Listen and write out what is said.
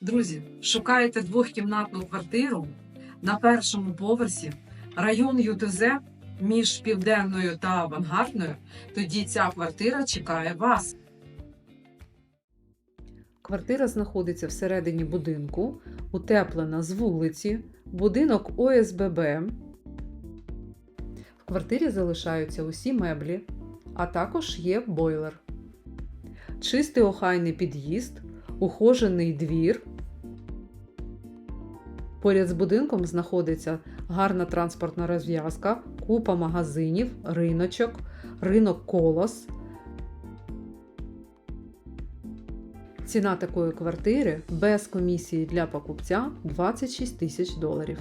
Друзі, шукаєте двохкімнатну квартиру на першому поверсі, район ЮТЗ між південною та авангардною. Тоді ця квартира чекає вас. Квартира знаходиться всередині будинку, утеплена з вулиці, будинок ОСББ. В квартирі залишаються усі меблі, а також є бойлер. Чистий охайний під'їзд, ухожений двір. Поряд з будинком знаходиться гарна транспортна розв'язка, купа магазинів, риночок, ринок колос. Ціна такої квартири без комісії для покупця 26 тисяч доларів.